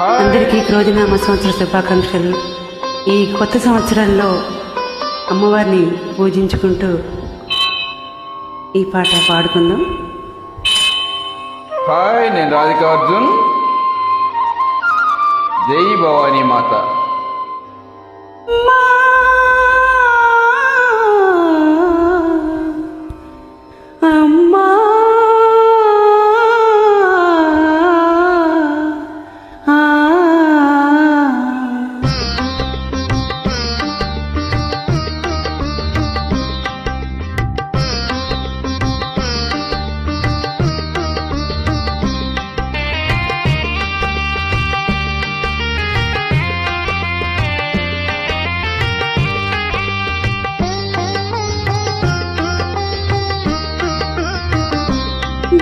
అందరికీ క్రోధినామ సంవత్సర శుభాకాంక్షలు. ఈ కొత్త సంవత్సరంలో అమ్మవారిని పూజించుకుంటూ ఈ పాట పాడుకుందాం. హాయ్ నేను రాధికార్జున్. జై భవానీ మాత.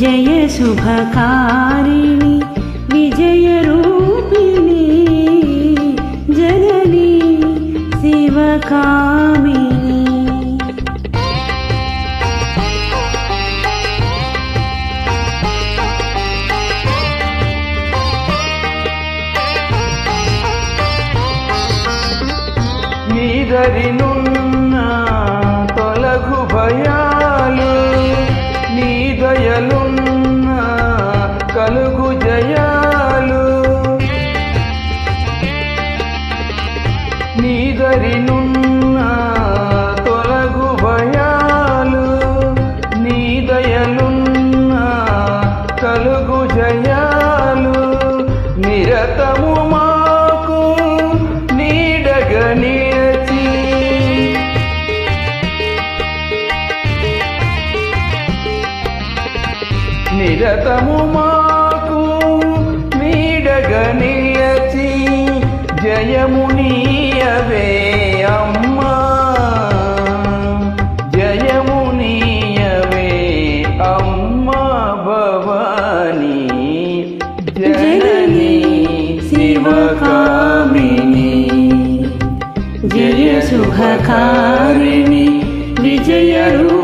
జయ శుభకారిణి విజయ రూపిణి జననీ శివకామిని. నీదరినున్న తొలగు భయాలు నీదయలున్న కలుగు జయాలు నిరతము మాకు నీడగ నిలచి. నిరతము మాకు నీడగ జయముని शुभकारिणि विजयरू